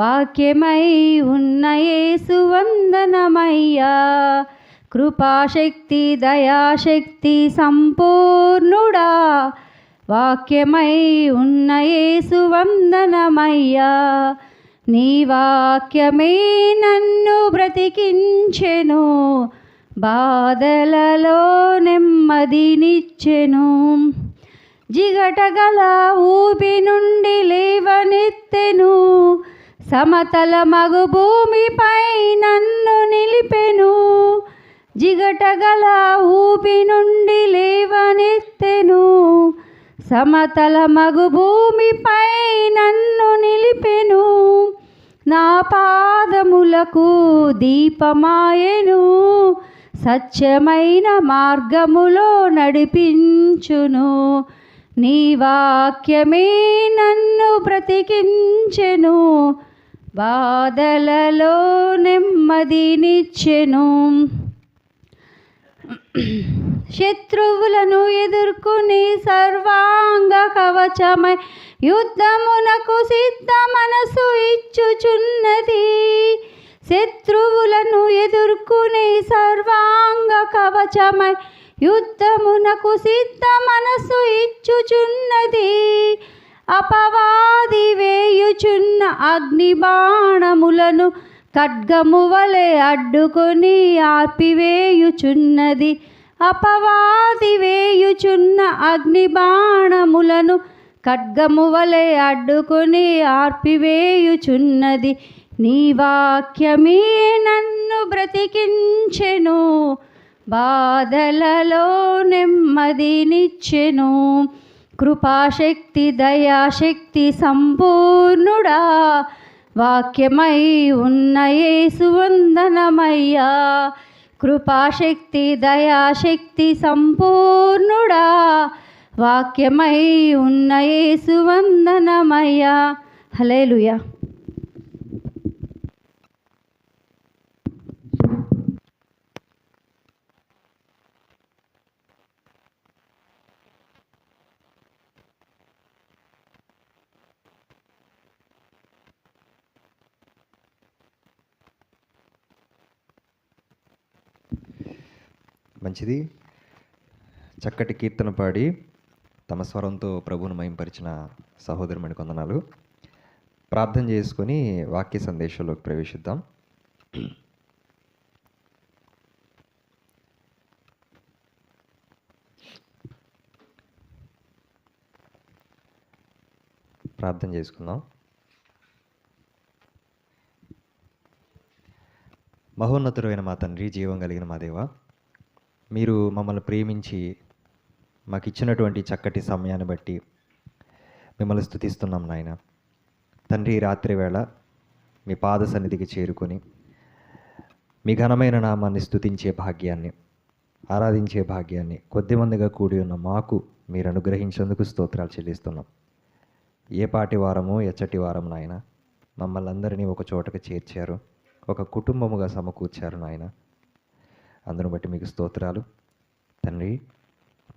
వాక్యమై ఉన్న యేసు వందనమయ్యా. కృపాశక్తి దయాశక్తి సంపూర్ణుడా. వాక్యమై ఉన్న యేసు వందనమయ్యా. నీ వాక్యమే నన్ను బ్రతికించెను. బాధలలో నెమ్మదినిచ్చెను. జిగటగల ఊపి నుండి లేవనెత్తెను. సమతల మగు భూమిపై నన్ను నిలిపెను. జిగటగల ఊపి నుండి లేవనెత్తెను. సమతల మగు భూమిపై నన్ను నిలిపెను. నా పాదములకు దీపమాయెను. సత్యమైన మార్గములో నడిపించును. నీ వాక్యమే నన్ను బ్రతికించెను. బాధలలో నెమ్మదినిచ్చెను శత్రువులను ఎదుర్కొని సర్వాంగ కవచమై యుద్ధమునకు సిద్ధ మనసు ఇచ్చుచున్నది. శత్రువులను ఎదుర్కొని సర్వాంగ కవచమై యుద్ధమునకు సిద్ధ మనసు ఇచ్చుచున్నది. అపవాది వేయుచున్న అగ్ని బాణములను ఖడ్గము వలె అడ్డుకొని ఆర్పివేయుచున్నది అపవాది వేయుచున్న అగ్ని బాణములను ఖడ్గము వలె అడ్డుకొని ఆర్పివేయుచున్నది నీ వాక్యమే నన్ను బ్రతికించెను బాధలలో నెమ్మదినిచ్చెను. కృపాశక్తి దయాశక్తి సంపూర్ణుడా. వాక్యమై ఉన్న యేసువందనమయ్యా కృపాశక్తి దయాశక్తి సంపూర్ణుడా. వాక్యమై ఉన్న యేసువందనమయ్యా హలేలుయా మంచిది. చక్కటి కీర్తన పాడి తమ స్వరంతో ప్రభువును మయంపరిచిన సహోదరుమణి కొందనాలు. ప్రార్థన చేసుకొని వాక్య సందేశంలోకి ప్రవేశిద్దాం. ప్రార్థన చేసుకుందాం. మహోన్నతుడైన మా తండ్రి జీవం కలిగిన మా దేవ మీరు మమ్మల్ని ప్రేమించి మాకు ఇచ్చినటువంటి చక్కటి సమయాన్ని బట్టి మిమ్మల్ని స్థుతిస్తున్నాం నాయన. తండ్రి రాత్రి వేళ మీ పాద సన్నిధికి చేరుకొని మీ ఘనమైన నామాన్ని స్థుతించే భాగ్యాన్ని ఆరాధించే భాగ్యాన్ని కొద్దిమందిగా కూడి ఉన్న మాకు మీరు అనుగ్రహించేందుకు స్తోత్రాలు చెల్లిస్తున్నాం. ఏ పాటి వారము ఎచ్చటి వారం నాయన మమ్మల్ని అందరినీ ఒక చోటకు చేర్చారు ఒక కుటుంబముగా సమకూర్చారు నాయన. అందును బట్టి మీకు స్తోత్రాలు. తండ్రి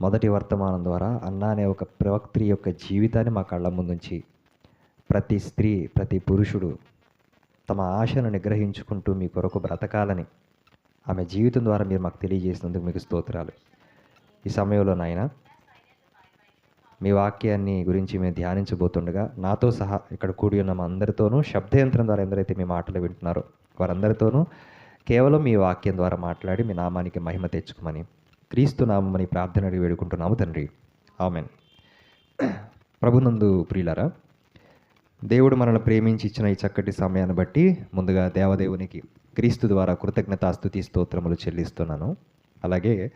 మొదటి వర్తమానం ద్వారా అన్న అనే ఒక ప్రవక్త్రి యొక్క జీవితాన్ని మా కళ్ళ ముందుంచి ప్రతి స్త్రీ ప్రతి పురుషుడు తమ ఆశను నిగ్రహించుకుంటూ మీ కొరకు బ్రతకాలని ఆమె జీవితం ద్వారా మీరు మాకు తెలియజేసినందుకు మీకు స్తోత్రాలు. ఈ సమయంలో నాయన మీ వాక్యాన్ని గురించి మేము ధ్యానించబోతుండగా నాతో సహా ఇక్కడ కూడి ఉన్న మా అందరితోనూ శబ్దయంత్రం ద్వారా ఎందరైతే మీ మాటలు వింటున్నారో వారందరితోనూ కేవలం మీ వాక్యం ద్వారా మాట్లాడి మీ నామానికి మహిమ తెచ్చుకోమని క్రీస్తు నామని ప్రార్థన వేడుకుంటున్నాము తండ్రి. ఆమెన్. ప్రభునందు ప్రియులరా దేవుడు మనల్ని ప్రేమించి ఇచ్చిన ఈ చక్కటి సమయాన్ని బట్టి ముందుగా దేవదేవునికి క్రీస్తు ద్వారా కృతజ్ఞతాస్తుతి స్తోత్రములు చెల్లిస్తున్నాను. అలాగే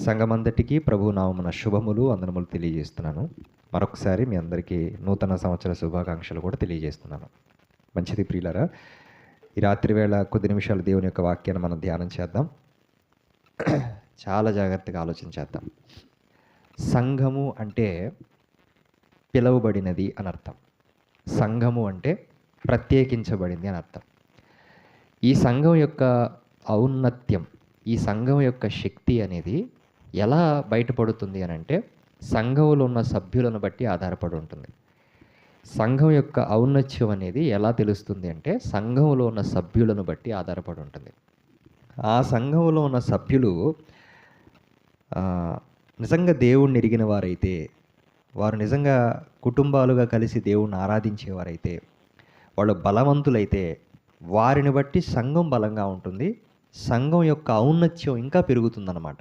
సంఘమందటికీ ప్రభు నామమున శుభములు అందనములు తెలియజేస్తున్నాను. మరొకసారి మీ అందరికీ నూతన సంవత్సర శుభాకాంక్షలు కూడా తెలియజేస్తున్నాను. మంచిది ప్రియులరా ఈ రాత్రి వేళ కొద్ది నిమిషాలు దేవుని యొక్క వాక్యాన్ని మనం ధ్యానం చేద్దాం. చాలా జాగ్రత్తగా ఆలోచించేద్దాం సంఘము అంటే పిలువబడినది అని అర్థం. సంఘము అంటే ప్రత్యేకించబడింది అని అర్థం. ఈ సంఘం యొక్క ఔన్నత్యం ఈ సంఘం యొక్క శక్తి అనేది ఎలా బయటపడుతుంది అని అంటే సంఘంలో ఉన్న సభ్యులను బట్టి ఆధారపడి ఉంటుంది. సంఘం యొక్క ఔన్నత్యం అనేది ఎలా తెలుస్తుంది అంటే సంఘంలో ఉన్న సభ్యులను బట్టి ఆధారపడి ఉంటుంది. ఆ సంఘంలో ఉన్న సభ్యులు నిజంగా దేవుణ్ణి ఎరిగిన వారైతే వారు నిజంగా కుటుంబాలుగా కలిసి దేవుణ్ణి ఆరాధించేవారైతే వాళ్ళు బలవంతులైతే వారిని బట్టి సంఘం బలంగా ఉంటుంది. సంఘం యొక్క ఔన్నత్యం ఇంకా పెరుగుతుందన్నమాట.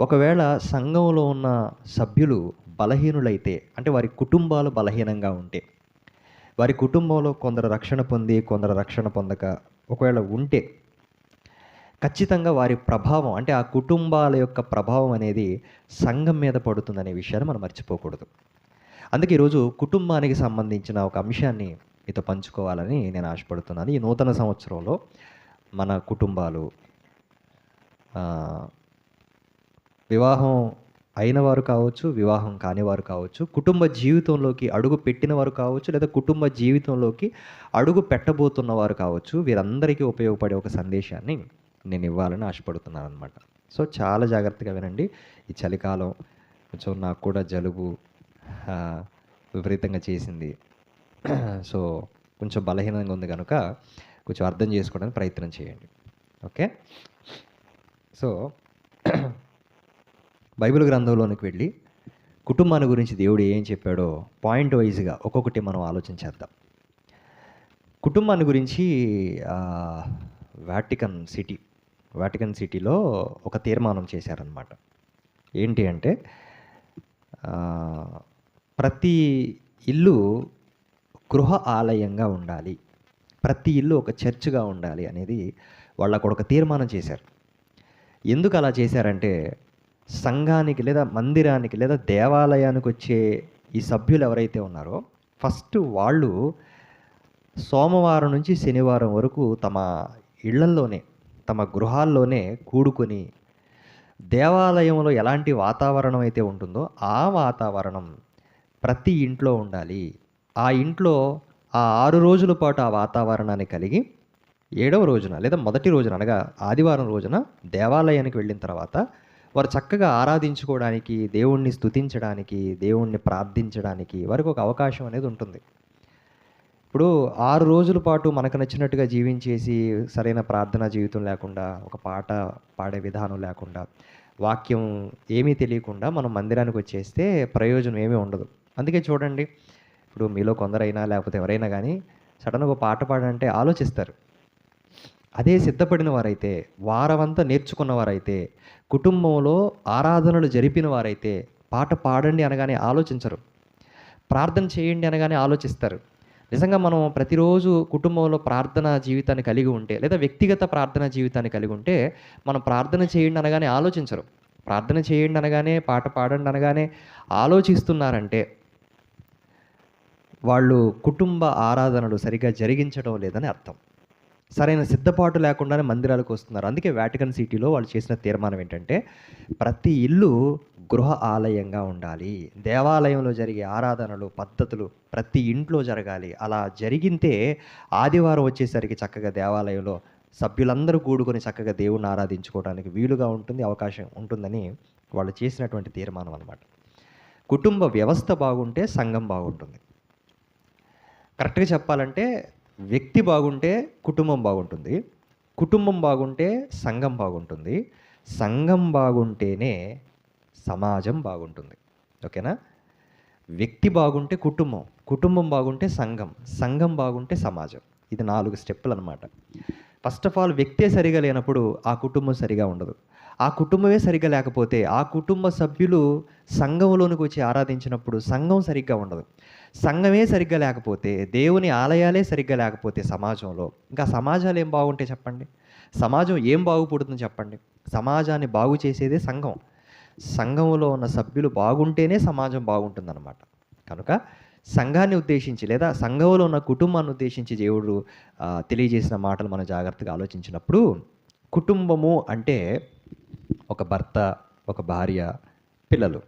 ఒకవేళ సంఘంలో ఉన్న సభ్యులు బలహీనులైతే అంటే వారి కుటుంబాలు బలహీనంగా ఉంటే వారి కుటుంబంలో కొందరు రక్షణ పొంది కొందరు రక్షణ పొందక ఒకవేళ ఉంటే ఖచ్చితంగా వారి ప్రభావం అంటే ఆ కుటుంబాల యొక్క ప్రభావం అనేది సంఘం మీద పడుతుందనే విషయాన్ని మనం మర్చిపోకూడదు. అందుకే ఈరోజు కుటుంబానికి సంబంధించిన ఒక అంశాన్ని మీతో పంచుకోవాలని నేను ఆశపడుతున్నాను. ఈ నూతన సంవత్సరంలో మన కుటుంబాలు వివాహం అయిన వారు కావచ్చు వివాహం కానివారు కావచ్చు కుటుంబ జీవితంలోకి అడుగు పెట్టిన వారు కావచ్చు లేదా కుటుంబ జీవితంలోకి అడుగు పెట్టబోతున్న వారు కావచ్చు వీరందరికీ ఉపయోగపడే ఒక సందేశాన్ని నేను ఇవ్వాలని ఆశపడుతున్నాను అనమాట సో చాలా జాగ్రత్తగా వినండి. ఈ చలికాలం కొంచెం నాకు కూడా జలుబు విపరీతంగా చేసింది. సో కొంచెం బలహీనంగా ఉంది కనుక కొంచెం అర్థం చేసుకోవడానికి ప్రయత్నం చేయండి. ఓకే? సో బైబిల్ గ్రంథంలోనికి వెళ్ళి కుటుంబాన్ని గురించి దేవుడు ఏం చెప్పాడో పాయింట్ వైజ్గా ఒక్కొక్కటి మనం ఆలోచించేద్దాం. కుటుంబాన్ని గురించి వాటికన్ సిటీ వాటికన్ సిటీలో ఒక తీర్మానం చేశారనమాట ఏంటి అంటే ప్రతి ఇల్లు గృహ ఆలయంగా ఉండాలి. ప్రతి ఇల్లు ఒక చర్చ్గా ఉండాలి అనేది వాళ్ళకు ఒక తీర్మానం చేశారు. ఎందుకు అలా చేశారంటే సంఘానికి లేదా మందిరానికి లేదా దేవాలయానికి వచ్చే ఈ సభ్యులు ఎవరైతే ఉన్నారో ఫస్ట్ వాళ్ళు సోమవారం నుంచి శనివారం వరకు తమ ఇళ్ళల్లోనే తమ గృహాల్లోనే కూడుకొని దేవాలయంలో ఎలాంటి వాతావరణం అయితే ఉంటుందో ఆ వాతావరణం ప్రతి ఇంట్లో ఉండాలి. ఆ ఇంట్లో ఆ ఆరు రోజుల పాటు ఆ వాతావరణాన్ని కలిగి ఏడవ రోజున లేదా మొదటి రోజున అనగా ఆదివారం రోజున దేవాలయానికి వెళ్ళిన తర్వాత వారు చక్కగా ఆరాధించుకోవడానికి దేవుణ్ణి స్థుతించడానికి దేవుణ్ణి ప్రార్థించడానికి వారికి ఒక అవకాశం అనేది ఉంటుంది. ఇప్పుడు ఆరు రోజుల పాటు మనకు నచ్చినట్టుగా జీవించేసి సరైన ప్రార్థనా జీవితం లేకుండా ఒక పాట పాడే విధానం లేకుండా వాక్యం ఏమీ తెలియకుండా మనం మందిరానికి వచ్చేస్తే ప్రయోజనం ఏమీ ఉండదు. అందుకే చూడండి ఇప్పుడు మీలో కొందరైనా లేకపోతే ఎవరైనా కానీ సడన్గా ఒక పాట పాడంటే ఆలోచిస్తారు. అదే సిద్ధపడిన వారైతే వారమంతా నేర్చుకున్న వారైతే కుటుంబంలో ఆరాధనలు జరిపిన వారైతే పాట పాడండి అనగానే ఆలోచించరు. ప్రార్థన చేయండి అనగానే ఆలోచిస్తారు. నిజంగా మనం ప్రతిరోజు కుటుంబంలో ప్రార్థన జీవితాన్ని కలిగి ఉంటే లేదా వ్యక్తిగత ప్రార్థన జీవితాన్ని కలిగి ఉంటే మనం ప్రార్థన చేయండి అనగానే ఆలోచించరు. ప్రార్థన చేయండి అనగానే పాట పాడండి అనగానే ఆలోచిస్తున్నారంటే వాళ్ళు కుటుంబ ఆరాధనలు సరిగా జరిగించడం లేదని అర్థం. సరైన సిద్ధపాటు లేకుండానే మందిరాలకు వస్తున్నారు. అందుకే వాటికన్ సిటీలో వాళ్ళు చేసిన తీర్మానం ఏంటంటే ప్రతి ఇల్లు గృహ ఆలయంగా ఉండాలి. దేవాలయంలో జరిగే ఆరాధనలు పద్ధతులు ప్రతి ఇంట్లో జరగాలి. అలా జరిగితే ఆదివారం వచ్చేసరికి చక్కగా దేవాలయంలో సభ్యులందరూ కూడుకొని చక్కగా దేవుణ్ణి ఆరాధించుకోవడానికి వీలుగా ఉంటుంది అవకాశం ఉంటుందని వాళ్ళు చేసినటువంటి తీర్మానం అనమాట కుటుంబ వ్యవస్థ బాగుంటే సంఘం బాగుంటుంది. కరెక్ట్గా చెప్పాలంటే వ్యక్తి బాగుంటే కుటుంబం బాగుంటుంది కుటుంబం బాగుంటే సంఘం బాగుంటుంది సంఘం బాగుంటేనే సమాజం బాగుంటుంది. ఓకేనా? వ్యక్తి బాగుంటే కుటుంబం కుటుంబం బాగుంటే సంఘం సంఘం బాగుంటే సమాజం. ఇది నాలుగు స్టెప్పులు అనమాట ఫస్ట్ ఆఫ్ ఆల్ వ్యక్తే సరిగా లేనప్పుడు ఆ కుటుంబం సరిగా ఉండదు. ఆ కుటుంబమే సరిగా లేకపోతే ఆ కుటుంబ సభ్యులు సంఘంలోనికి వచ్చి ఆరాధించినప్పుడు సంఘం సరిగ్గా ఉండదు. సంఘమే సరిగ్గా లేకపోతే దేవుని ఆలయాలే సరిగ్గా లేకపోతే సమాజంలో ఇంకా సమాజాలు ఏం బాగుంటాయి చెప్పండి? సమాజం ఏం బాగుపడుతుందో చెప్పండి. సమాజాన్ని బాగు చేసేదే సంఘం. సంఘంలో ఉన్న సభ్యులు బాగుంటేనే సమాజం బాగుంటుందన్నమాట. కనుక సంఘాన్ని ఉద్దేశించి లేదా సంఘంలో ఉన్న కుటుంబాన్ని ఉద్దేశించి దేవుడు తెలియజేసిన మాటలు మనం జాగ్రత్తగా ఆలోచించినప్పుడు కుటుంబము అంటే ఒక భర్త ఒక భార్య పిల్లలు.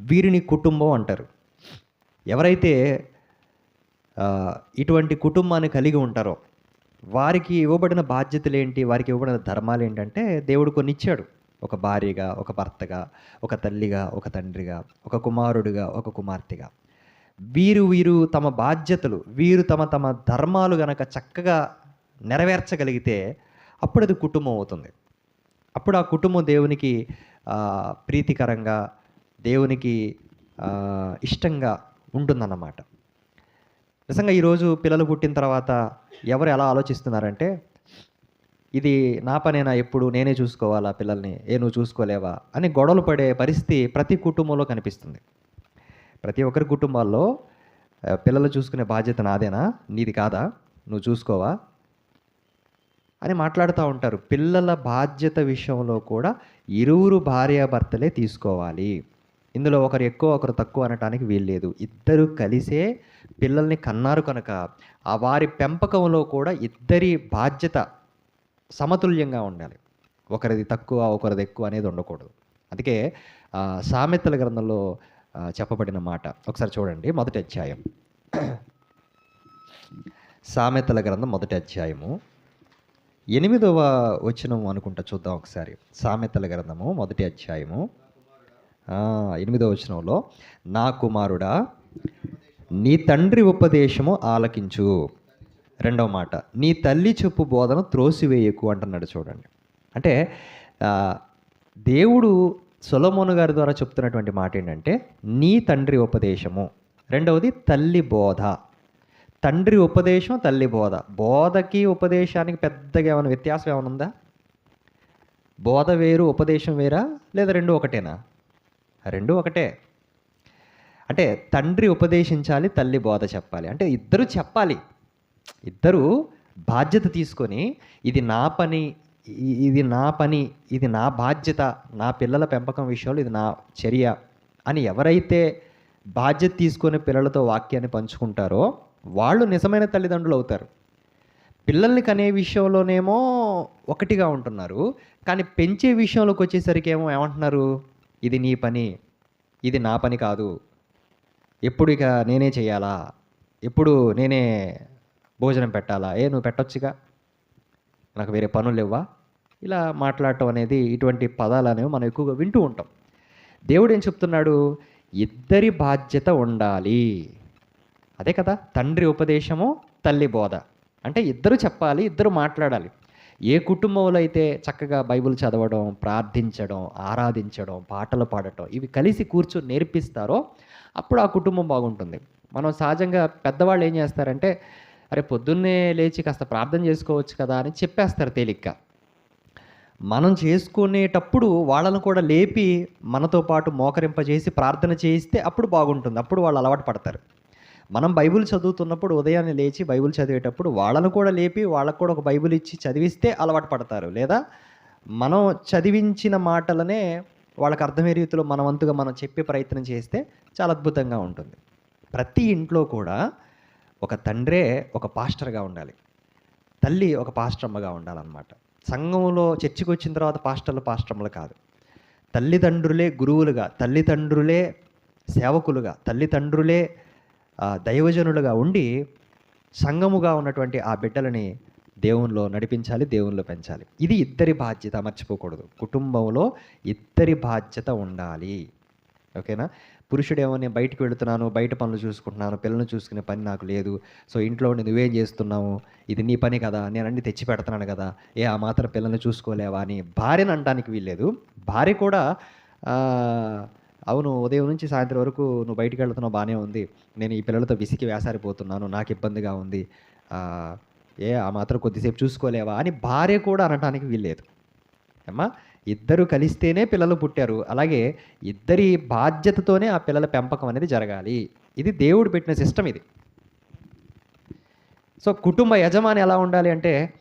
వీరిని కుటుంబం అంటారు. ఇటువంటి కుటుంబాన్ని కలిగి ఉంటారో వారికి ఇవ్వబడిన బాధ్యతలు ఏంటి వారికి ఇవ్వబడిన ధర్మాలు ఏంటంటే దేవుడు కొన్ని ఇచ్చాడు ఒక భార్యగా ఒక భర్తగా ఒక తల్లిగా ఒక తండ్రిగా ఒక కుమారుడిగా ఒక కుమార్తెగా. వీరు వీరు తమ బాధ్యతలు వీరు తమ తమ ధర్మాలు గనక చక్కగా నెరవేర్చగలిగితే అప్పుడు అది కుటుంబం అవుతుంది. అప్పుడు ఆ కుటుంబం దేవునికి ప్రీతికరంగా దేవునికి ఇష్టంగా ఉంటుందన్నమాట. నిజంగా ఈరోజు పిల్లలు పుట్టిన తర్వాత ఎవరు ఎలా ఆలోచిస్తున్నారంటే ఇది నా పనేనా ఎప్పుడు? నేనే చూసుకోవాలా పిల్లల్ని? ఏ నువ్వు చూసుకోలేవా? అని గొడవలు పడే పరిస్థితి ప్రతి కుటుంబంలో కనిపిస్తుంది. ప్రతి ఒక్కరి కుటుంబాల్లో పిల్లలు చూసుకునే బాధ్యత నాదేనా? నీది కాదా? నువ్వు చూసుకోవా? అని మాట్లాడుతూ ఉంటారు. పిల్లల బాధ్యత విషయంలో కూడా ఇరువురు భార్యాభర్తలే తీసుకోవాలి. ఇందులో ఒకరు ఎక్కువ ఒకరు తక్కువ అనటానికి వీల్లేదు ఇద్దరు కలిసే పిల్లల్ని కన్నారు కనుక ఆ వారి పెంపకంలో కూడా ఇద్దరి బాధ్యత సమతుల్యంగా ఉండాలి. ఒకరిది తక్కువ ఒకరిది ఎక్కువ అనేది ఉండకూడదు. అందుకే సామెతల గ్రంథంలో చెప్పబడిన మాట. ఒకసారి చూడండి మొదటి అధ్యాయం. సామెతల గ్రంథం మొదటి అధ్యాయము. ఎనిమిదవ వచనం అనుకుంటా చూద్దాం ఒకసారి. సామెతల గ్రంథము మొదటి అధ్యాయము. ఎనిమిదో ఎనిమిదవ వచనంలో నా కుమారుడా నీ తండ్రి ఉపదేశము ఆలకించు. రెండవ మాట నీ తల్లి చెప్పు బోధన త్రోసివేయకు అంటున్నాడు చూడండి. అంటే దేవుడు సొలమోను గారి ద్వారా చెప్తున్నటువంటి మాట ఏంటంటే నీ తండ్రి ఉపదేశము. రెండవది తల్లి బోధ. తండ్రి ఉపదేశం తల్లి బోధ. బోధకి ఉపదేశానికి పెద్దగా ఏమైనా వ్యత్యాసం ఏమైనా ఉందా? బోధ వేరు ఉపదేశం వేరా? లేదా రెండు ఒకటేనా? రెండు ఒకటే. అంటే తండ్రి ఉపదేశించాలి తల్లి బోధ చెప్పాలి. అంటే ఇద్దరు చెప్పాలి. ఇద్దరు బాధ్యత తీసుకొని ఇది నా పని ఇది నా పని ఇది నా బాధ్యత నా పిల్లల పెంపకం విషయంలో ఇది నా చర్య అని ఎవరైతే బాధ్యత తీసుకొని పిల్లలతో వాక్యాన్ని పంచుకుంటారో వాళ్ళు నిజమైన తల్లిదండ్రులు అవుతారు. పిల్లల్ని కనే విషయంలోనేమో ఒకటిగా ఉంటున్నారు. కానీ పెంచే విషయంలోకి వచ్చేసరికి ఏమో ఏమంటున్నారు? ఇది నీ పని ఇది నా పని కాదు. ఎప్పుడు ఇక నేనే చేయాలా? ఎప్పుడు నేనే భోజనం పెట్టాలా? ఏ నువ్వు పెట్టొచ్చుగా? నాకు వేరే పనులు లేవా ఇలా మాట్లాడటం అనేది ఇటువంటి పదాలు అనేవి మనం ఎక్కువగా వింటూ ఉంటాం. దేవుడు ఏం చెప్తున్నాడు? ఇద్దరి బాధ్యత ఉండాలి. అదే కదా తండ్రి ఉపదేశము తల్లి బోధ. అంటే ఇద్దరు చెప్పాలి ఇద్దరు మాట్లాడాలి. ఏ కుటుంబంలో అయితే చక్కగా బైబిల్ చదవడం ప్రార్థించడం ఆరాధించడం పాటలు పాడటం ఇవి కలిసి కూర్చొని నేర్పిస్తారో అప్పుడు ఆ కుటుంబం బాగుంటుంది. మనం సహజంగా పెద్దవాళ్ళు ఏం చేస్తారంటే అరే పొద్దున్నే లేచి కాస్త ప్రార్థన చేసుకోవచ్చు కదా అని చెప్పేస్తారు తేలిగ్గా. మనం చేసుకునేటప్పుడు వాళ్ళను కూడా లేపి మనతో పాటు మోకరింపజేసి ప్రార్థన చేయిస్తే అప్పుడు బాగుంటుంది. అప్పుడు వాళ్ళు అలవాటు పడతారు. మనం బైబిల్ చదువుతున్నప్పుడు ఉదయాన్నే లేచి బైబిల్ చదివేటప్పుడు వాళ్ళను కూడా లేపి వాళ్ళకు కూడా ఒక బైబిల్ ఇచ్చి చదివిస్తే అలవాటు పడతారు. లేదా మనం చదివించిన మాటలనే వాళ్ళకి అర్థమయ్యే రీతిలో మన వంతుగా మనం చెప్పే ప్రయత్నం చేస్తే చాలా అద్భుతంగా ఉంటుంది. ప్రతి ఇంట్లో కూడా ఒక తండ్రే ఒక పాస్టర్గా ఉండాలి. తల్లి ఒక పాస్టమ్మగా ఉండాలన్నమాట. సంఘంలో చర్చికి వచ్చిన తర్వాత పాస్టర్లు పాస్టర్లు కాదు. తల్లిదండ్రులే గురువులుగా తల్లిదండ్రులే సేవకులుగా తల్లిదండ్రులే దైవజనులుగా ఉండి సంఘముగా ఉన్నటువంటి ఆ బిడ్డలని దేవునిలో నడిపించాలి దేవునిలో పెంచాలి. ఇది ఇద్దరి బాధ్యత మర్చిపోకూడదు. కుటుంబంలో ఇద్దరి బాధ్యత ఉండాలి. ఓకేనా? పురుషుడేమో నేను బయటకు వెళుతున్నాను బయట పనులు చూసుకుంటున్నాను పిల్లల్ని చూసుకునే పని నాకు లేదు సో ఇంట్లో నువ్వేం చేస్తున్నావు? ఇది నీ పని కదా నేను అన్ని తెచ్చి పెడుతున్నాను కదా ఏ ఆ మాత్రం పిల్లల్ని చూసుకోలేవా? అని భార్యను అనడానికి వీల్లేదు. భార్య కూడా అవును ఉదయం నుంచి సాయంత్రం వరకు నువ్వు బయటికి వెళ్తున్నావు బాగానే ఉంది. నేను ఈ పిల్లలతో విసికి వేసారిపోతున్నాను నాకు ఇబ్బందిగా ఉంది. ఏ ఆ మాత్రం కొద్దిసేపు చూసుకోలేవా అని భార్య కూడా అనటానికి వీల్లేదు. అమ్మా ఇద్దరు కలిస్తేనే పిల్లలు పుట్టారు. అలాగే ఇద్దరి బాధ్యతతోనే ఆ పిల్లల పెంపకం అనేది జరగాలి. ఇది దేవుడు పెట్టిన సిస్టమ్ ఇది. సో కుటుంబ యజమాని ఎలా ఉండాలి అంటే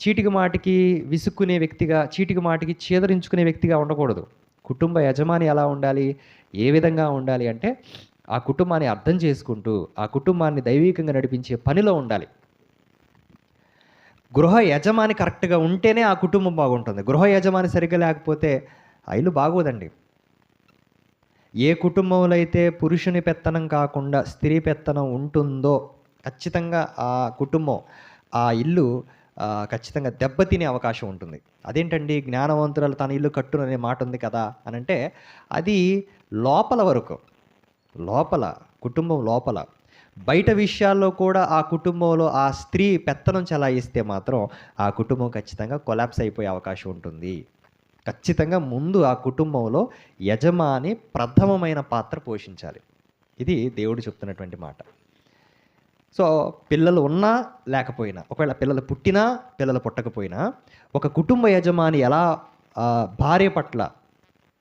చీటికి మాటికి విసుక్కునే వ్యక్తిగా చీటికి మాటికి చేదరించుకునే వ్యక్తిగా ఉండకూడదు. కుటుంబ యజమాని ఎలా ఉండాలి? ఏ విధంగా ఉండాలి? అంటే ఆ కుటుంబాన్ని అర్థం చేసుకుంటూ ఆ కుటుంబాన్ని దైవికంగా నడిపించే పనిలో ఉండాలి. గృహ యజమాని కరెక్ట్గా ఉంటేనే ఆ కుటుంబం బాగుంటుంది. గృహ యజమాని సరిగ్గా లేకపోతే ఆ ఇల్లు బాగోదండి. ఏ కుటుంబంలో అయితే పురుషుని పెత్తనం కాకుండా స్త్రీ పెత్తనం ఉంటుందో ఖచ్చితంగా ఆ కుటుంబం ఆ ఇల్లు ఖచ్చితంగా దెబ్బతినే అవకాశం ఉంటుంది. అదేంటండి? జ్ఞానవంతురాలు తన ఇల్లు కట్టును అనే మాట ఉంది కదా అని అంటే అది లోపల వరకు లోపల కుటుంబం లోపల బయట విషయాల్లో కూడా ఆ కుటుంబంలో ఆ స్త్రీ పెత్తనం చలాయిస్తే మాత్రం ఆ కుటుంబం ఖచ్చితంగా కొలాప్స్ అయిపోయే అవకాశం ఉంటుంది. ఖచ్చితంగా ముందు ఆ కుటుంబంలో యజమాని ప్రథమమైన పాత్ర పోషించాలి. ఇది దేవుడు చెప్తున్నటువంటి మాట. సో పిల్లలు ఉన్నా లేకపోయినా ఒకవేళ పిల్లలు పుట్టినా పిల్లలు పుట్టకపోయినా ఒక కుటుంబ యజమాని ఎలా భార్య పట్ల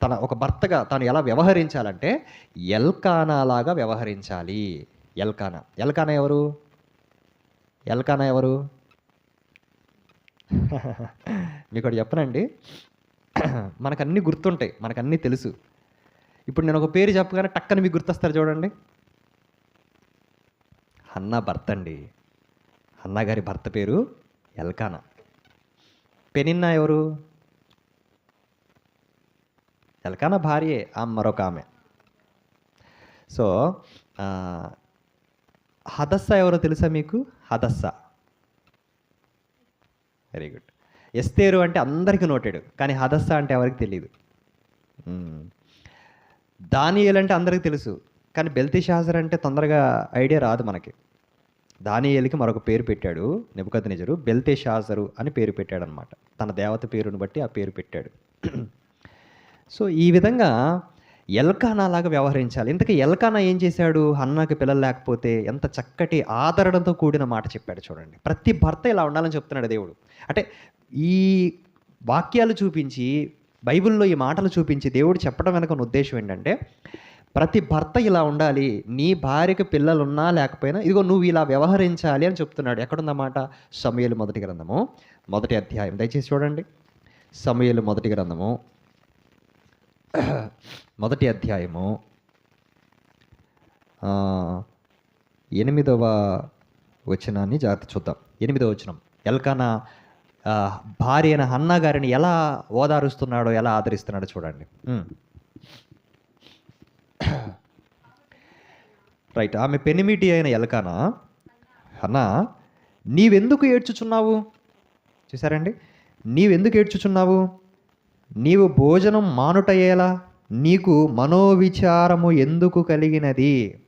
తన ఒక భర్తగా తాను ఎలా వ్యవహరించాలంటే ఎల్కానా లాగా వ్యవహరించాలి. ఎల్కానా. ఎల్కానా ఎవరు? ఎల్కానా ఎవరు? మీకు ఒకటి చెప్పనండి. మనకు అన్నీ గుర్తుంటాయి మనకు అన్నీ తెలుసు. ఇప్పుడు నేను ఒక పేరు చెప్పగానే టక్కని మీకు గుర్తొస్తారు చూడండి. హన్నా భర్త అండి. హన్నా గారి భర్త పేరు ఎల్కానా. పెనిన్నా ఎవరు? ఎల్కానా భార్యే ఆ మరొక ఆమె. సో హదస్స ఎవరో తెలుసా మీకు? హదస్స. వెరీ గుడ్ ఎస్తేరు అంటే అందరికీ నోటెడు కానీ హదస్స అంటే ఎవరికి తెలియదు మ్మ్. అంటే అందరికీ తెలుసు. కానీ బెల్తిషాజర్ అంటే తొందరగా ఐడియా రాదు మనకి. దానియేలుకి మరొక పేరు పెట్టాడు నిజరు బెల్తేషాజరు అని పేరు పెట్టాడు అనమాట తన దేవత పేరును బట్టి ఆ పేరు పెట్టాడు. సో ఈ విధంగా ఎల్కానా లాగా వ్యవహరించాలి. ఇంతకీ ఎల్కానా ఏం చేశాడు? అన్నాకి పిల్లలు లేకపోతే ఎంత చక్కటి ఆదరణతో కూడిన మాట చెప్పాడు చూడండి. ప్రతి భర్త ఇలా ఉండాలని చెప్తున్నాడు దేవుడు. అంటే ఈ వాక్యాలు చూపించి బైబిల్లో ఈ మాటలు చూపించి దేవుడు చెప్పడం వెనక ఉన్న ఉద్దేశం ఏంటంటే ప్రతి భర్త ఇలా ఉండాలి నీ భార్యకి పిల్లలున్నా లేకపోయినా ఇదిగో నువ్వు ఇలా వ్యవహరించాలి అని చెప్తున్నాడు. ఎక్కడుందన్నమాట? సమయలు మొదటి గ్రంథము మొదటి అధ్యాయం. దయచేసి చూడండి. సమయలు మొదటి గ్రంథము మొదటి అధ్యాయము ఎనిమిదవ వచనాన్ని జాగ్రత్త చూద్దాం. ఎనిమిదవ వచనం. ఎల్కానా భార్య అయిన హన్నా గారిని ఎలా ఓదారుస్తున్నాడో ఎలా ఆదరిస్తున్నాడో చూడండి. రైట్ ఆమె పెనిమిటి అయిన ఎల్కానా? అన్నా నీవెందుకు ఏడ్చుచున్నావు? చూసారండి నీవెందుకు ఏడ్చుచున్నావు? నీవు భోజనం మానుటయ్యేలా నీకు మనోవిచారము ఎందుకు కలిగినది?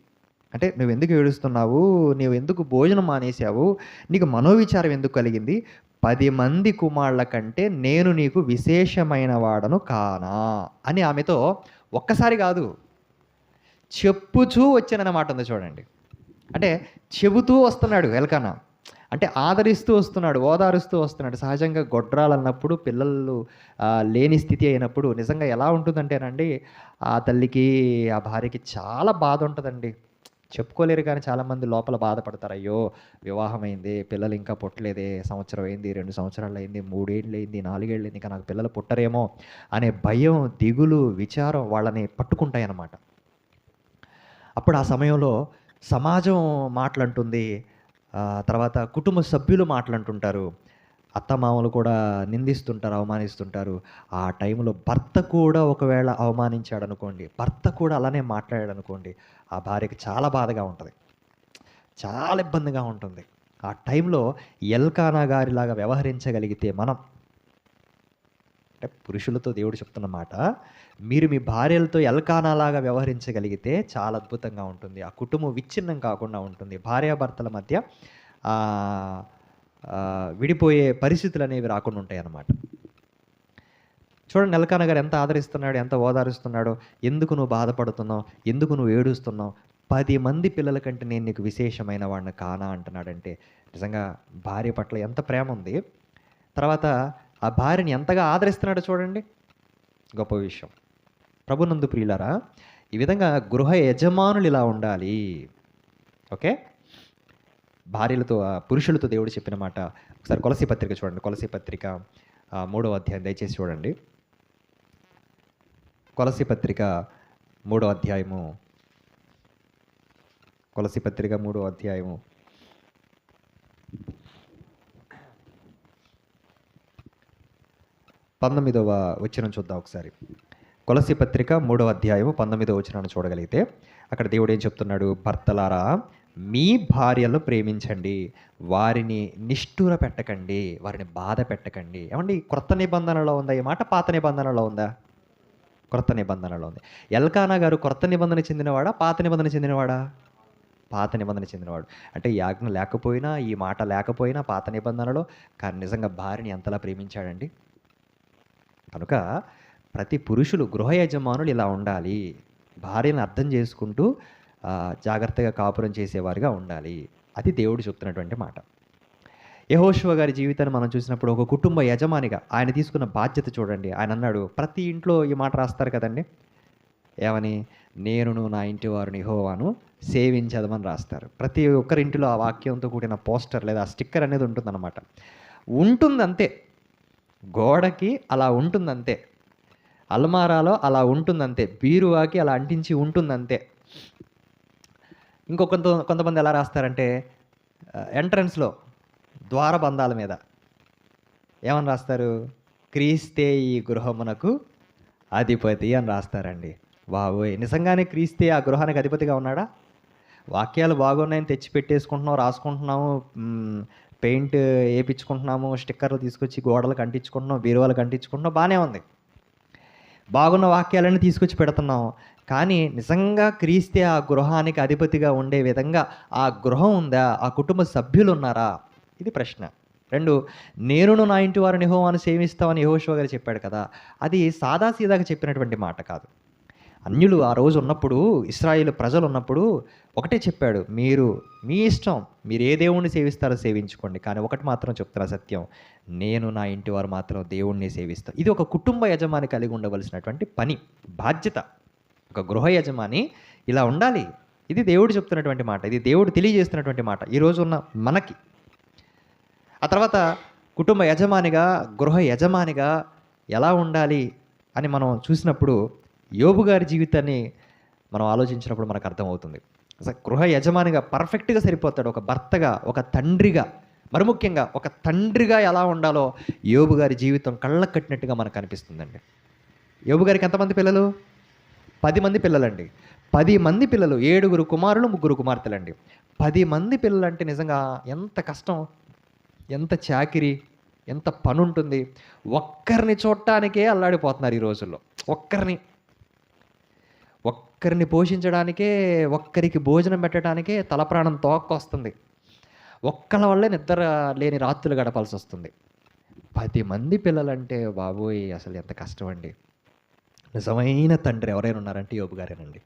అంటే నువ్వు ఎందుకు ఏడుస్తున్నావు? నీవు ఎందుకు భోజనం మానేశావు? నీకు మనోవిచారం ఎందుకు కలిగింది? పది మంది కుమారుల కంటే నేను నీకు విశేషమైన వాడను కానా? అని ఆమెతో ఒక్కసారి కాదు చెప్పుచూ వచ్చానన్నమాట ఉంది చూడండి. అంటే చెబుతూ వస్తున్నాడు ఎల్కన్నా అంటే ఆదరిస్తూ వస్తున్నాడు ఓదారుస్తూ వస్తున్నాడు. సహజంగా గొడ్రాలన్నప్పుడు పిల్లలు లేని స్థితి అయినప్పుడు నిజంగా ఎలా ఉంటుందంటేనండి ఆ తల్లికి ఆ భార్యకి చాలా బాధ ఉంటుందండి. చెప్పుకోలేరు కానీ చాలామంది లోపల బాధపడతారు. అయ్యో వివాహమైంది పిల్లలు ఇంకా పుట్టలేదే సంవత్సరం అయింది రెండు సంవత్సరాలు అయింది మూడేళ్ళు అయింది నాలుగేళ్ళు అయింది ఇంకా నాకు పిల్లలు పుట్టరేమో అనే భయం దిగులు విచారం వాళ్ళని పట్టుకుంటాయి అన్నమాట అప్పుడు ఆ సమయంలో సమాజం మాటలంటుంది. తర్వాత కుటుంబ సభ్యులు మాటలంటుంటారు. అత్తమామలు కూడా నిందిస్తుంటారు అవమానిస్తుంటారు. ఆ టైంలో భర్త కూడా ఒకవేళ అవమానించాడు అనుకోండి భర్త కూడా అలానే మాట్లాడాడు అనుకోండి ఆ భార్యకి చాలా బాధగా ఉంటుంది. చాలా ఇబ్బందిగా ఉంటుంది. ఆ టైంలో ఎల్కానా గారిలాగా వ్యవహరించగలిగితే మనం అంటే పురుషులతో దేవుడు చెప్తున్న మాట మీరు మీ భార్యలతో ఎల్కానాలాగా వ్యవహరించగలిగితే చాలా అద్భుతంగా ఉంటుంది. ఆ కుటుంబం విచ్ఛిన్నం కాకుండా ఉంటుంది. భార్యాభర్తల మధ్య విడిపోయే పరిస్థితులు అనేవి రాకుండా ఉంటాయి అన్నమాట చూడండి ఎల్కాన గారు ఎంత ఆదరిస్తున్నాడు ఎంత ఓదారుస్తున్నాడో. ఎందుకు నువ్వు బాధపడుతున్నావు? ఎందుకు నువ్వు ఏడుస్తున్నావు? పది మంది పిల్లల కంటే నేను నీకు విశేషమైన వాడిని కానా అంటున్నాడంటే నిజంగా భార్య పట్ల ఎంత ప్రేమ ఉంది. తర్వాత ఆ భార్యని ఎంతగా ఆదరిస్తున్నాడో చూడండి. గొప్ప విషయం. ప్రభునందు ప్రియులారా ఈ విధంగా గృహ యజమానులు ఇలా ఉండాలి. ఓకే? భార్యలతో పురుషులతో దేవుడు చెప్పిన మాట. ఒకసారి కొలసి పత్రిక చూడండి. కొలసి పత్రిక మూడవ అధ్యాయం దయచేసి చూడండి. కొలసి పత్రిక మూడో అధ్యాయము. కొలసి పత్రిక మూడో అధ్యాయము. పంతొమ్మిదవ వచనం చూద్దాం ఒకసారి. కొలసి పత్రిక మూడవ అధ్యాయము పంతొమ్మిదవ వచనాన్ని చూడగలిగితే అక్కడ దేవుడు ఏం చెప్తున్నాడు? భర్తలారా మీ భార్యలను ప్రేమించండి వారిని నిష్ఠూర పెట్టకండి వారిని బాధ పెట్టకండి. ఏమండి? క్రొత్త నిబంధనలో ఉందా? ఈ మాట పాత నిబంధనలో ఉందా? క్రొత్త నిబంధనలో ఉంది. ఎల్కానా గారు క్రొత్త నిబంధన చెందినవాడా? పాత నిబంధన చెందినవాడా? పాత నిబంధన చెందినవాడు. అంటే యాజ్ఞ లేకపోయినా ఈ మాట లేకపోయినా పాత నిబంధనలో కానీ నిజంగా భార్యని ఎంతలా ప్రేమించాడండి? కనుక ప్రతి పురుషులు గృహ యజమానులు ఇలా ఉండాలి. భార్యను అర్థం చేసుకుంటూ జాగ్రత్తగా కాపురం చేసేవారుగా ఉండాలి. అది దేవుడు చెప్తున్నటువంటి మాట. యహోశివ గారి జీవితాన్ని మనం చూసినప్పుడు ఒక కుటుంబ యజమానిగా ఆయన తీసుకున్న బాధ్యత చూడండి. ఆయన అన్నాడు ప్రతి ఇంట్లో ఈ మాట రాస్తారు కదండి. ఏమని? నేనును నా ఇంటి వారిని హోవాను సేవించదమని రాస్తారు. ప్రతి ఒక్కరింటిలో ఆ వాక్యంతో కూడిన పోస్టర్ లేదా స్టిక్కర్ అనేది ఉంటుందన్నమాట. ఉంటుంది అంతే గోడకి అలా ఉంటుందంతే. అల్మారాలో అలా ఉంటుందంతే. బీరువాకి అలా అంటించి ఉంటుందంతే. ఇంకో కొంత కొంతమంది ఎలా రాస్తారంటే ఎంట్రన్స్లో ద్వారబంధాల మీద. ఏమని రాస్తారు? క్రీస్తే ఈ గృహమునకు అధిపతి అని రాస్తారండి. బాబోయ్ నిజంగానే క్రీస్తే ఆ గృహానికి అధిపతిగా ఉన్నాడా? వాక్యాలు బాగున్నాయని తెచ్చి పెట్టేసుకుంటున్నాం రాసుకుంటున్నాము పెయింట్ వేయించుకుంటున్నాము స్టిక్కర్లు తీసుకొచ్చి గోడలకు అంటించుకుంటున్నాం బీరువాలకు అంటించుకుంటున్నాం బాగానే ఉంది. బాగున్న వాక్యాలను తీసుకొచ్చి పెడుతున్నాం కానీ నిజంగా క్రీస్తే ఆ గృహానికి అధిపతిగా ఉండే విధంగా ఆ గృహం ఉందా? ఆ కుటుంబ సభ్యులు ఉన్నారా ఇది ప్రశ్న. రెండు నేనును నా ఇంటి వారిని హోమాను సేవిస్తామని యహోశివ గారు చెప్పాడు కదా. అది సాదాసీదాగా చెప్పినటువంటి మాట కాదు. అన్యులు ఆ రోజు ఉన్నప్పుడు ఇస్రాయేల్ ప్రజలు ఉన్నప్పుడు ఒకటే చెప్పాడు మీరు మీ ఇష్టం మీరు ఏ దేవుణ్ణి సేవిస్తారో సేవించుకోండి. కానీ ఒకటి మాత్రం చెప్తున్నా సత్యం నేను నా ఇంటి వారు మాత్రం దేవుణ్ణి సేవిస్తాను ఇది ఒక కుటుంబ యజమాని కలిగి ఉండవలసినటువంటి పని బాధ్యత. ఒక గృహ యజమాని ఇలా ఉండాలి. ఇది దేవుడు చెప్తున్నటువంటి మాట ఇది దేవుడు తెలియజేస్తున్నటువంటి మాట ఈరోజు ఉన్న మనకి. ఆ తర్వాత కుటుంబ యజమానిగా గృహ యజమానిగా ఎలా ఉండాలి అని మనం చూసినప్పుడు యోబు గారి జీవితాన్ని మనం ఆలోచించినప్పుడు మనకు అర్థమవుతుంది. అసలు గృహ యజమానిగా పర్ఫెక్ట్గా సరిపోతాడు. ఒక భర్తగా ఒక తండ్రిగా మరి ముఖ్యంగా ఒక తండ్రిగా ఎలా ఉండాలో యోబు గారి జీవితం కళ్ళకు కట్టినట్టుగా మనకు అనిపిస్తుందండి. యోబు గారికి ఎంతమంది పిల్లలు? పది మంది పిల్లలండి. పది మంది పిల్లలు ఏడుగురు కుమారులు ముగ్గురు కుమార్తెలండి. పది మంది పిల్లలు అంటే నిజంగా ఎంత కష్టం ఎంత చాకిరి ఎంత పని ఉంటుంది ఒక్కరిని చూడటానికే అల్లాడిపోతున్నారు ఈ రోజుల్లో. ఒక్కరిని ఒక్కరిని పోషించడానికే ఒక్కరికి భోజనం పెట్టడానికే తల ప్రాణం తోక్కొస్తుంది. ఒక్కళ్ళ వల్లే నిద్ర లేని రాత్రులు గడపాల్సి వస్తుంది పది మంది పిల్లలంటే బాబోయ్ అసలు ఎంత కష్టం అండి నిజమైన తండ్రి ఎవరైనా ఉన్నారంటే యోబు గారేనండి.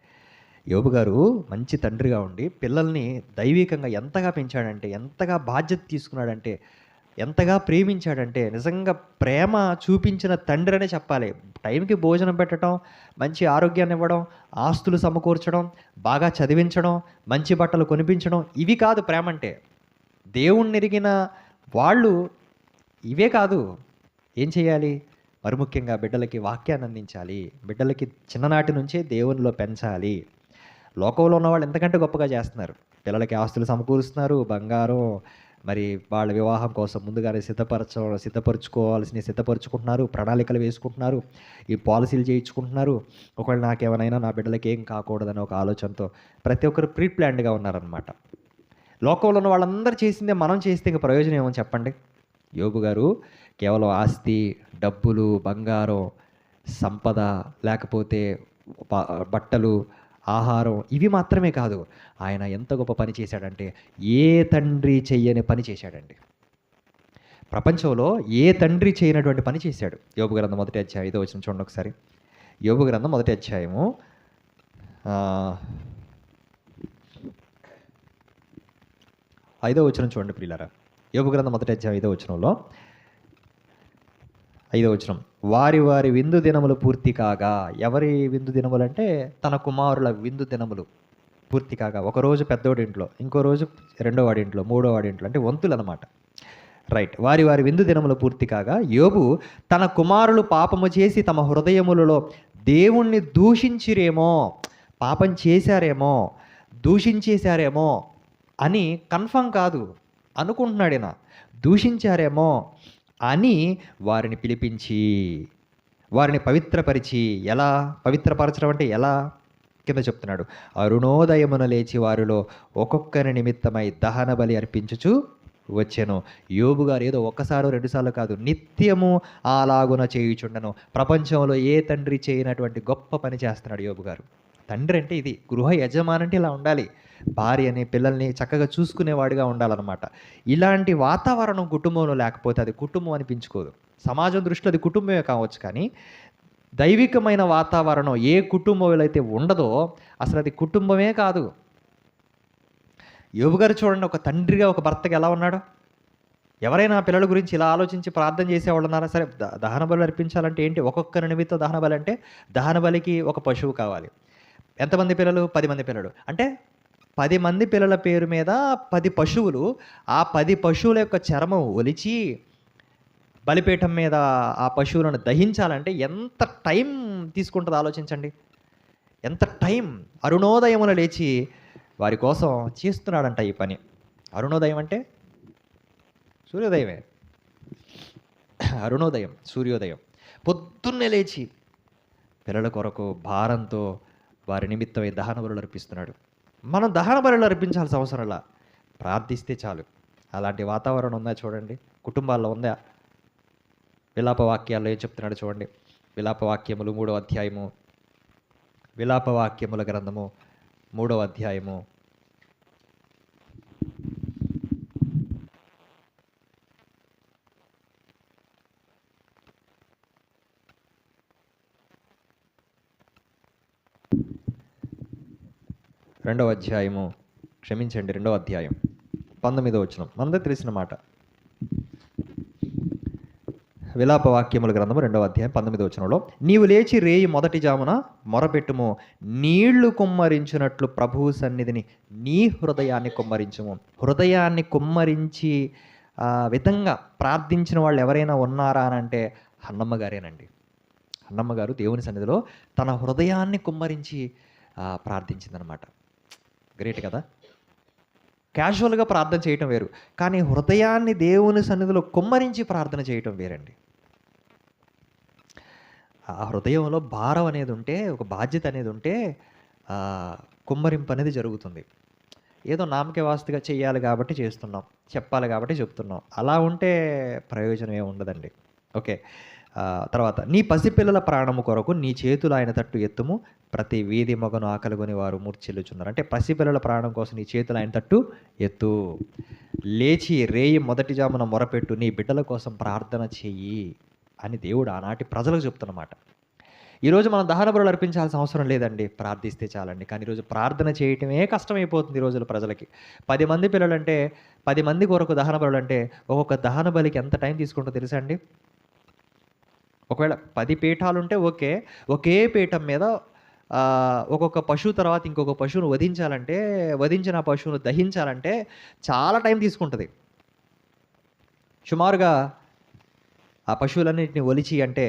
యోబు గారు మంచి తండ్రిగా ఉండి పిల్లల్ని దైవికంగా ఎంతగా పెంచాడంటే ఎంతగా బాధ్యత తీసుకున్నాడంటే ఎంతగా ప్రేమించాడంటే నిజంగా ప్రేమ చూపించిన తండ్రి అనే చెప్పాలి. టైంకి భోజనం పెట్టడం మంచి ఆరోగ్యాన్ని ఇవ్వడం ఆస్తులు సమకూర్చడం బాగా చదివించడం మంచి బట్టలు కొనిపించడం ఇవి కాదు ప్రేమ అంటే దేవుణ్ణి ఎరిగిన వాళ్ళు ఇవే కాదు. ఏం చేయాలి? మరి ముఖ్యంగా బిడ్డలకి వాక్యాన్ని అందించాలి. బిడ్డలకి చిన్ననాటి నుంచే దేవునిలో పెంచాలి. లోకంలో ఉన్న వాళ్ళు ఎంతకంటే గొప్పగా చేస్తున్నారు. పిల్లలకి ఆస్తులు సమకూరుస్తున్నారు బంగారం మరి వాళ్ళ వివాహం కోసం ముందుగానే సిద్ధపరచ సిద్ధపరచుకోవాల్సిన సిద్ధపరచుకుంటున్నారు. ప్రణాళికలు వేసుకుంటున్నారు. ఈ పాలసీలు చేయించుకుంటున్నారు. ఒకవేళ నాకేమైనా నా బిడ్డలకి ఏం కాకూడదని ఒక ఆలోచనతో ప్రతి ఒక్కరు ప్రీ ప్లాన్డ్గా ఉన్నారనమాట లోకంలో ఉన్న వాళ్ళందరూ చేసిందే మనం చేస్తే ఇంకా ప్రయోజనం ఏమో చెప్పండి. యోబు గారు కేవలం ఆస్తి డబ్బులు బంగారం సంపద లేకపోతే బట్టలు ఆహారం ఇవి మాత్రమే కాదు. ఆయన ఎంత గొప్ప పని చేశాడంటే ఏ తండ్రి చెయ్యని పని చేశాడండి. ప్రపంచంలో ఏ తండ్రి చేయనటువంటి పని చేశాడు. యోబు గ్రంథం మొదటి అధ్యాయం ఐదో వచ్చిన చూడండి ఒకసారి. యోబు గ్రంథం మొదటి అధ్యాయము ఐదో వచనం చూడండి ప్రియులారా. యోబు గ్రంథం మొదటి అధ్యాయం ఐదో వచనంలో ఐదో వచనం. వారి వారి విందు దినములు పూర్తి కాగా ఎవరి విందు దినములు అంటే తన కుమారుల విందు దినములు పూర్తి కాగా. ఒకరోజు పెద్దోడి ఇంట్లో ఇంకో రోజు రెండో వాడి ఇంట్లో మూడో వాడి ఇంట్లో అంటే వంతులు అనమాట రైట్ వారి వారి విందు దినములు పూర్తి కాగా యోబు తన కుమారులు పాపము చేసి తమ హృదయములలో దేవుణ్ణి దూషించిరేమో పాపం చేశారేమో దూషించేశారేమో అని కన్ఫర్మ్ కాదు. అనుకుంటున్నాడు దూషించారేమో అని వారిని పిలిపించి వారిని పవిత్రపరిచి ఎలా? పవిత్రపరచడం అంటే ఎలా? కింద చెప్తున్నాడు. అరుణోదయమున లేచి వారిలో ఒక్కొక్కరి నిమిత్తమై దహన బలి అర్పించుచు వచ్చాను. యోబు గారు ఏదో ఒకసారి రెండుసార్లు కాదు నిత్యము అలాగున చేయుచుండను. ప్రపంచంలో ఏ తండ్రి చేయనటువంటి గొప్ప పని చేస్తున్నాడు యోబు గారు. తండ్రి అంటే ఇది గృహ యజమాని అంటే ఇలా ఉండాలి. భార్యని పిల్లల్ని చక్కగా చూసుకునేవాడిగా ఉండాలన్నమాట. ఇలాంటి వాతావరణం కుటుంబంలో లేకపోతే అది కుటుంబం అనిపించుకోదు. సమాజం దృష్టిలో అది కుటుంబమే కావచ్చు కానీ దైవికమైన వాతావరణం ఏ కుటుంబంలో అయితే ఉండదో అసలు అది కుటుంబమే కాదు. యోబు గారు చూడండి ఒక తండ్రిగా ఒక భర్తగా ఎలా ఉన్నాడు? ఎవరైనా పిల్లల గురించి ఇలా ఆలోచించి ప్రార్థన చేసేవాళ్ళు ఉన్నారా? సరే దహన బలి అర్పించాలంటే ఏంటి? ఒక్కొక్కరి నిమిత్తం దహన బలి అంటే దహన బలికి ఒక పశువు కావాలి. ఎంతమంది పిల్లలు? పది మంది పిల్లలు. అంటే పది మంది పిల్లల పేరు మీద పది పశువులు ఆ పది పశువుల యొక్క చర్మం ఒలిచి బలిపీఠం మీద ఆ పశువులను దహించాలంటే ఎంత టైం తీసుకుంటుందో ఆలోచించండి. ఎంత టైం? అరుణోదయమున లేచి వారి కోసం చేస్తున్నాడంట ఈ పని. అరుణోదయం అంటే? సూర్యోదయమే. అరుణోదయం సూర్యోదయం. పొద్దున్నే లేచి పిల్లల కొరకు భారంతో వారి నిమిత్తమై దహన అర్పిస్తున్నాడు. మనం దహన బలులు అర్పించాల్సిన అవసరంలా ప్రార్థిస్తే చాలు. అలాంటి వాతావరణం ఉందా చూడండి. కుటుంబాల్లో ఉందా? విలాప వాక్యాల్లో ఏం చెప్తున్నాడు చూడండి. విలాప వాక్యములు మూడవ అధ్యాయము. విలాప వాక్యముల గ్రంథము మూడవ అధ్యాయము. రెండవ అధ్యాయము. క్షమించండి రెండవ అధ్యాయం. పంతొమ్మిదో వచ్చిన మనందరూ తెలిసిన మాట. విలాప వాక్యముల గ్రంథము రెండవ అధ్యాయం పంతొమ్మిది వచనంలో నీవు లేచి రేయి మొదటి జామున మొరపెట్టుము. నీళ్ళు కుమ్మరించినట్లు ప్రభువు సన్నిధిని నీ హృదయాన్ని కుమ్మరించము. హృదయాన్ని కుమ్మరించి విధంగా ప్రార్థించిన వాళ్ళు ఎవరైనా ఉన్నారా అని అంటే అన్నమ్మ గారేనండి. అన్నమ్మ గారు దేవుని సన్నిధిలో తన హృదయాన్ని కుమ్మరించి ప్రార్థించిందనమాట. గ్రేట్ కదా? క్యాజువల్గా ప్రార్థన చేయటం వేరు. కానీ హృదయాన్ని దేవుని సన్నిధిలో కుమ్మరించి ప్రార్థన చేయటం వేరండి. ఆ హృదయంలో భారం అనేది ఉంటే ఒక బాధ్యత అనేది ఉంటే కుమ్మరింపు అనేది జరుగుతుంది. ఏదో నామకే వాస్తుగా చేయాలి కాబట్టి చేస్తున్నాం చెప్పాలి కాబట్టి చెప్తున్నాం. అలా ఉంటే ప్రయోజనం ఏమి ఉండదండి. ఓకే. తర్వాత నీ పసిపిల్లల ప్రాణము కొరకు నీ చేతులు ఆయన తట్టు ఎత్తుము. ప్రతి వీధి మొగను ఆకలిగొని వారు మూర్చెల్లుచున్నారు అంటే పసిపిల్లల ప్రాణం కోసం నీ చేతులు ఆయన తట్టు ఎత్తు. లేచి రేయి మొదటి జామున మొరపెట్టు. నీ బిడ్డల కోసం ప్రార్థన చెయ్యి. అని దేవుడు ఆనాటి ప్రజలకు చెప్తున్నమాట. ఈరోజు మనం దహన బరులు అర్పించాల్సిన అవసరం లేదండి. ప్రార్థిస్తే చాలండి. కానీ ఈరోజు ప్రార్థన చేయటమే కష్టమైపోతుంది ఈ రోజుల ప్రజలకి. పది మంది పిల్లలంటే పది మంది కొరకు దహన బరులు అంటే ఒక్కొక్క దహన బలికి ఎంత టైం తీసుకుంటుందో తెలుసా అండి? ఒకవేళ పది పీఠాలు ఉంటే ఓకే ఒకే పీఠం మీద ఒక్కొక్క పశువు తర్వాత ఇంకొక పశువును వధించాలంటే వధించిన పశువును దహించాలంటే చాలా టైం తీసుకుంటుంది. సుమారుగా ఆ పశువులన్నింటిని ఒలిచి అంటే